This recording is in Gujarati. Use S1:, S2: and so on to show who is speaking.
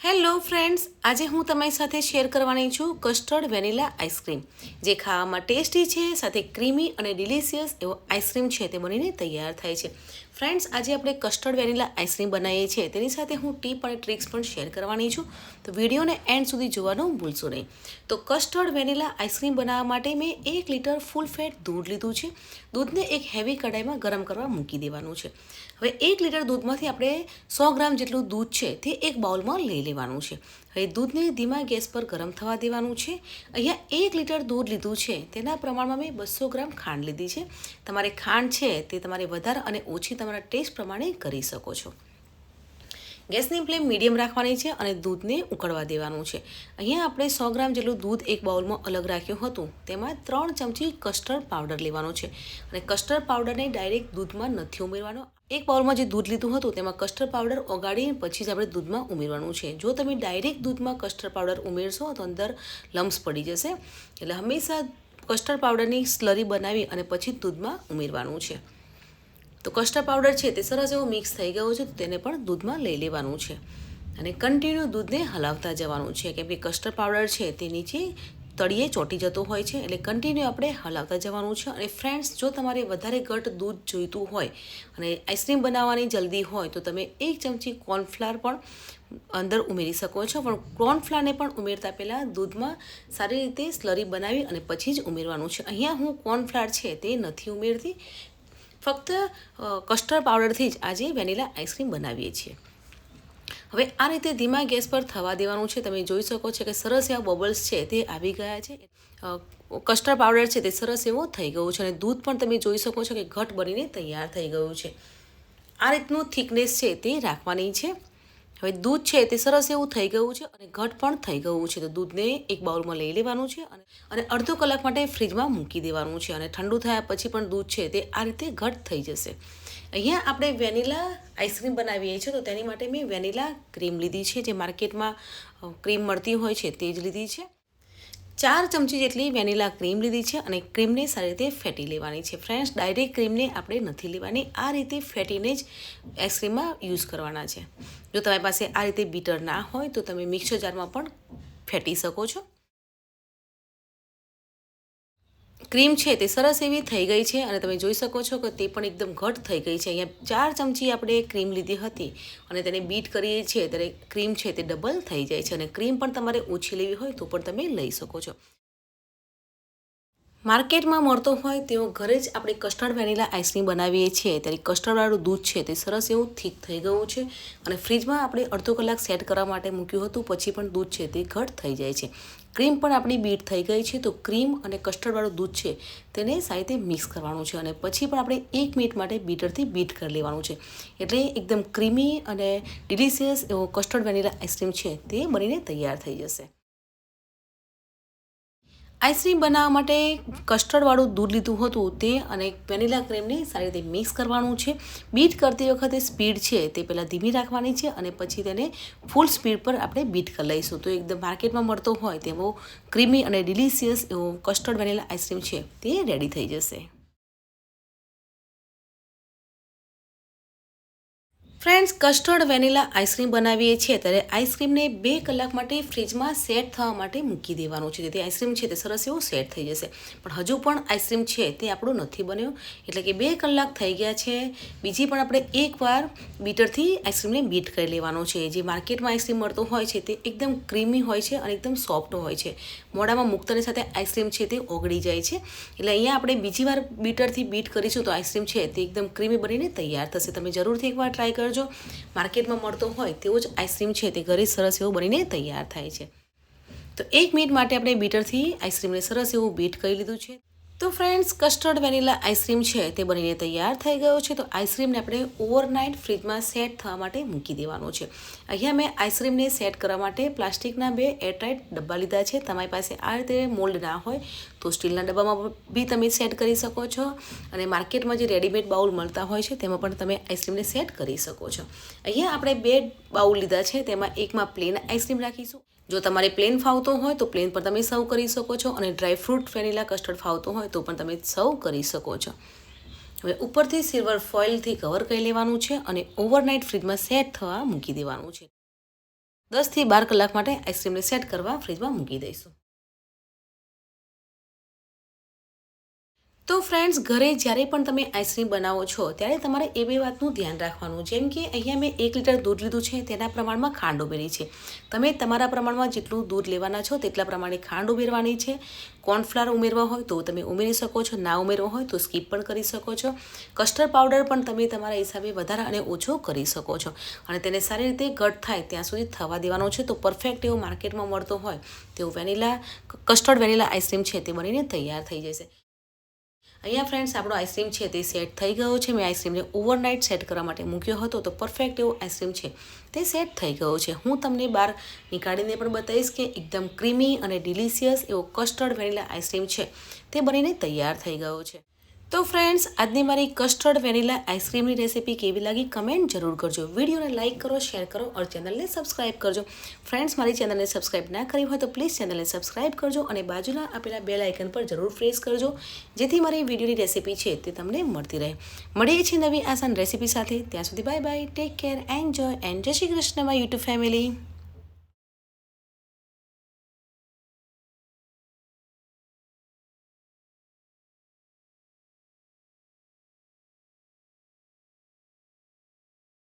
S1: Hello. હેલો ફ્રેન્ડ્સ, આજે હું તમારી સાથે શેર કરવાની છું કસ્ટર્ડ વેનીલા આઈસ્ક્રીમ. જે ખાવામાં ટેસ્ટી છે, સાથે ક્રીમી અને ડિલિશિયસ એવો આઈસ્ક્રીમ છે, તે બનીને તૈયાર થાય છે. ફ્રેન્ડ્સ, આજે આપણે કસ્ટર્ડ વેનીલા આઈસ્ક્રીમ બનાવીએ છીએ. તેની સાથે હું ટીપ અને ટ્રિક્સ પણ શેર કરવાની છું. તો વિડીયોને એન્ડ સુધી જોવાનું ભૂલશો નહીં. તો કસ્ટર્ડ વેનીલા આઈસ્ક્રીમ બનાવવા માટે મેં એક લીટર ફૂલ ફેટ દૂધ લીધું છે. દૂધને એક હેવી કઢાઈમાં ગરમ કરવા મૂકી દેવાનું છે. હવે એક લીટર દૂધમાંથી આપણે સો ગ્રામ જેટલું દૂધ છે, તે એક બાઉલમાં લઈ લેવાનું છે. હવે દૂધને ધીમા ગેસ પર ગરમ થવા દેવાનું છે. અહીંયા એક લીટર દૂધ લીધું છે. તેના પ્રમાણમાં મેં બસો ગ્રામ ખાંડ લીધી છે. તમારે ખાંડ છે તે તમારે વધારે અને ઓછી તમારા ટેસ્ટ પ્રમાણે કરી શકો છો. ગેસની ફ્લેમ મીડિયમ રાખવાની છે અને દૂધને ઉકળવા દેવાનું છે. અહીંયા આપણે સો ગ્રામ જેટલું દૂધ એક બાઉલમાં અલગ રાખ્યું હતું. તેમાં ત્રણ ચમચી કસ્ટર્ડ પાવડર લેવાનો છે. અને કસ્ટર્ડ પાવડરને ડાયરેક્ટ દૂધમાં નથી ઉમેરવાનો. એક બાઉલમાં જે દૂધ લીધું હતું તેમાં કસ્ટર્ડ પાવડર ઓગાળીને પછી જ આપણે દૂધમાં ઉમેરવાનું છે. જો તમે ડાયરેક્ટ દૂધમાં કસ્ટર્ડ પાવડર ઉમેરશો તો અંદર લમ્સ પડી જશે. એટલે હંમેશા કસ્ટર્ડ પાવડરની સ્લરી બનાવી અને પછી દૂધમાં ઉમેરવાનું છે. તો કસ્ટર્ડ પાવડર છે તે સરસ એવો મિક્સ થઈ ગયો છે, તો તેને પણ દૂધમાં લઈ લેવાનું છે. અને કન્ટિન્યુ દૂધને હલાવતા જવાનું છે. કેમ કે કસ્ટર્ડ પાવડર છે તે નીચે તળિયે ચોંટી જતો હોય છે એટલે કન્ટિન્યુ આપણે હલાવતા જવાનું છે અને ફ્રેન્ડ્સ જો તમારે વધારે ઘટ દૂધ જોઈતું હોય અને આઈસ્ક્રીમ બનાવવાની જલ્દી હોય, તો તમે એક ચમચી કોર્નફ્લાર પણ અંદર ઉમેરી શકો છો. પણ કોર્નફ્લારને પણ ઉમેરતા પહેલાં દૂધમાં સારી રીતે સ્લરી બનાવી અને પછી જ ઉમેરવાનું છે. અહીંયા હું કોર્નફ્લાર છે તે નથી ઉમેરતી. ફક્ત કસ્ટર્ડ પાવડરથી જ આજે વેનીલા આઈસ્ક્રીમ બનાવીએ છીએ. હવે આ રીતે ધીમા ગેસ પર થવા દેવાનું છે. તમે જોઈ શકો છો કે સરસ એવા બબલ્સ છે તે આવી ગયા છે. કસ્ટર્ડ પાવડર છે તે સરસ એવો થઈ ગયું છે અને દૂધ પણ તમે જોઈ શકો છો કે ઘટ બનીને તૈયાર થઈ ગયું છે. આ રીતનું થિકનેસ છે તે રાખવાની છે. હવે દૂધ છે તે સરસ એવું થઈ ગયું છે અને ઘટ પણ થઈ ગયું છે. તો દૂધને એક બાઉલમાં લઈ લેવાનું છે અને અડધો કલાક માટે ફ્રીજમાં મૂકી દેવાનું છે અને ઠંડુ થયા પછી પણ દૂધ છે તે આ રીતે ઘટ થઈ જશે. અહીંયા આપણે વેનીલા આઈસ્ક્રીમ બનાવીએ છીએ તો તેની માટે મેં વેનીલા ક્રીમ લીધી છે, જે માર્કેટમાં ક્રીમ મળતી હોય છે તે જ લીધી છે. ચાર ચમચી જેટલી વેનીલા ક્રીમ લીધી છે અને ક્રીમને સારી રીતે ફેટી લેવાની છે. ફ્રેન્ડ્સ, ડાયરેક્ટ ક્રીમને આપણે નથી લેવાની, આ રીતે ફેટીને જ આઈસ્ક્રીમમાં યુઝ કરવાના છે. જો તમારી પાસે આ રીતે બીટર ના હોય તો તમે મિક્સર જારમાં પણ ફેટી શકો છો. ક્રીમ છે તે સરસ એવી થઈ ગઈ છે અને તમે જોઈ શકો છો કે તે પણ એકદમ ઘટ થઈ ગઈ છે. અહીંયા ચાર ચમચી આપણે ક્રીમ લીધી હતી અને તેને બીટ કરીએ છીએ ત્યારે ક્રીમ છે તે ડબલ થઈ જાય છે અને ક્રીમ પણ તમારે ઓછી લેવી હોય તો પણ તમે લઈ શકો છો. માર્કેટમાં મળતો હોય તેવો ઘરે જ આપણે કસ્ટર્ડ વેનીલા આઈસ્ક્રીમ બનાવીએ છીએ. ત્યારે કસ્ટર્ડવાળું દૂધ છે તે સરસ એવું થીક થઈ ગયું છે અને ફ્રીજમાં આપણે અડધો કલાક સેટ કરવા માટે મૂક્યું હતું, પછી પણ દૂધ છે તે ઘટ થઈ જાય છે. ક્રીમ પણ આપણી બીટ થઈ ગઈ છે, તો ક્રીમ અને કસ્ટર્ડવાળું દૂધ છે તેને સારી મિક્સ કરવાનું છે અને પછી પણ આપણે એક મિનિટ માટે બીટરથી બીટ કરી લેવાનું છે. એટલે એકદમ ક્રીમી અને ડિલિશિયસ એવો કસ્ટર્ડ વેનીલા આઈસ્ક્રીમ છે તે બનીને તૈયાર થઈ જશે. આઈસ્ક્રીમ બનાવવા માટે કસ્ટર્ડવાળું દૂધ લીધું હતું તે અને વેનીલા ક્રીમને સારી રીતે મિક્સ કરવાનું છે. બીટ કરતી વખતે સ્પીડ છે તે પહેલાં ધીમી રાખવાની છે અને પછી તેને ફૂલ સ્પીડ પર આપણે બીટ કરી લઈશું. તો એકદમ માર્કેટમાં મળતો હોય તેવો ક્રીમી અને ડિલિશિયસ એવો કસ્ટર્ડ વેનીલા આઈસ્ક્રીમ છે તે રેડી થઈ જશે. ફ્રેન્ડ્સ, કસ્ટર્ડ વેનીલા આઈસ્ક્રીમ બનાવીએ છીએ, ત્યારે આઈસ્ક્રીમને બે કલાક માટે ફ્રીજમાં સેટ થવા માટે મૂકી દેવાનું છે. જેથી આઈસ્ક્રીમ છે તે સરસ એવો સેટ થઈ જશે. પણ હજુ પણ આઈસ્ક્રીમ છે તે આપણું નથી બન્યો. એટલે કે બે કલાક થઈ ગયા છે. બીજી પણ આપણે એકવાર બીટરથી આઈસ્ક્રીમને બીટ કરી લેવાનો છે. જે માર્કેટમાં આઈસ્ક્રીમ મળતો હોય છે તે એકદમ ક્રીમી હોય છે અને એકદમ સોફ્ટ હોય છે. મોડામાં મૂકતાની સાથે આઈસ્ક્રીમ છે તે ઓગળી જાય છે. એટલે અહીંયા આપણે બીજી વાર બીટરથી બીટ કરીશું તો આઈસ્ક્રીમ છે તે એકદમ ક્રીમી બનીને તૈયાર થશે. તમે જરૂરથી એકવાર ટ્રાય કરજો જો માર્કેટમાં મળતો હોય તેવો જ આઈસ્ક્રીમ છે તે ઘરે સરસ એવું બનીને તૈયાર થાય છે. તો એક મિનિટ માટે આપણે બીટરથી આઈસ્ક્રીમને સરસ એવું બીટ કરી લીધું છે. તો ફ્રેન્ડ્સ કસ્ટર્ડ વેનીલા આઈસ્ક્રીમ છે, તે બનીને તૈયાર થઈ ગયો છે. તો આઈસ્ક્રીમને આપણે ઓવરનાઇટ ફ્રીજમાં સેટ થવા માટે મૂકી દેવાનું છે. અહીંયા મેં આઈસ્ક્રીમને સેટ કરવા માટે પ્લાસ્ટિકના બે એરટાઇટ ડબ્બા લીધા છે. તમારી પાસે આ રીતે મોલ્ડ ના હોય તો સ્ટીલના ડબ્બામાં બી તમે સેટ કરી શકો છો. અને માર્કેટમાં જે રેડીમેડ બાઉલ મળતા હોય છે, તેમાં પણ તમે આઈસ્ક્રીમને સેટ કરી શકો છો. અહીંયા આપણે બે બાઉલ લીધા છે, તેમાં એકમાં પ્લેન આઈસ્ક્રીમ રાખીશું. જો તમારે પ્લેન ફાવતો હોય તો પ્લેન પર તમે સર્વ કરી શકો છો અને ડ્રાય ફ્રૂટ વેનીલા કસ્ટર્ડ ફાવતો હોય તો પણ તમે સર્વ કરી શકો છો. હવે ઉપરથી સિલ્વર ફોઇલથી કવર કરી લેવાનું છે અને ઓવરનાઇટ ફ્રીજમાં સેટ થવા મૂકી દેવાનું છે. દસથી બાર કલાક માટે આઈસ્ક્રીમને સેટ કરવા ફ્રીજમાં મૂકી દઈશું. તો ફ્રેન્ડ્સ ઘરે જ્યારે પણ તમે આઈસ્ક્રીમ બનાવો છો, ત્યારે તમારે એ બે વાતનું ધ્યાન રાખવાનું. જેમ કે અહીંયા મેં એક લીટર દૂધ લીધું છે, તેના પ્રમાણમાં ખાંડ ઉમેરી છે. તમે તમારા પ્રમાણમાં જેટલું દૂધ લેવાના છો, તેટલા પ્રમાણે ખાંડ ઉમેરવાની છે. કોર્નફ્લાવર ઉમેરવા હોય તો તમે ઉમેરી શકો છો, ના ઉમેરવા હોય તો સ્કીપ પણ કરી શકો છો. કસ્ટર્ડ પાવડર પણ તમે તમારા હિસાબે વધારે અને ઓછો કરી શકો છો. અને તેને સારી રીતે ઘટ થાય ત્યાં સુધી થવા દેવાનો છે, તો પરફેક્ટ એવો માર્કેટમાં મળતો હોય તેવું વેનીલા કસ્ટર્ડ વેનીલા આઈસ્ક્રીમ છે, તે બનીને તૈયાર થઈ જશે. અહીંયા ફ્રેન્ડ્સ આપણો આઈસ્ક્રીમ છે તે સેટ થઈ ગયો છે. મેં આઈસ્ક્રીમને ઓવરનાઇટ સેટ કરવા માટે મૂક્યો હતો. તો પરફેક્ટ એવો આઈસ્ક્રીમ છે. તે સેટ થઈ ગયો છે. હું તમને બહાર નીકાળીને પણ બતાવીશ કે એકદમ ક્રીમી અને ડિલિશિયસ એવો કસ્ટર્ડ વેનીલા આઈસ્ક્રીમ છે. તે બનીને તૈયાર થઈ ગયો છે. તો ફ્રેન્ડ્સ આજની મારી કસ્ટર્ડ વેનીલા આઈસ્ક્રીમની રેસીપી કેવી લાગી કમેન્ટ જરૂર કરજો. વિડીયોને લાઇક કરો શેર કરો અને ચેનલને સબસ્ક્રાઇબ કરજો. ફ્રેન્ડ્સ મારી ચેનલને સબસ્ક્રાઇબ ના કરી હોય તો પ્લીઝ ચેનલને સબસ્ક્રાઇબ કરજો અને બાજુના આપેલા બેલ આઇકન પર જરૂર પ્રેસ કરજો, જેથી મારી વિડીયોની રેસીપી છે તે તમને મળતી રહે. મળીએ છીએ નવી આસાન રેસીપી સાથે. ત્યાં સુધી bye bye take care enjoy and Jai Shri Krishna my YouTube family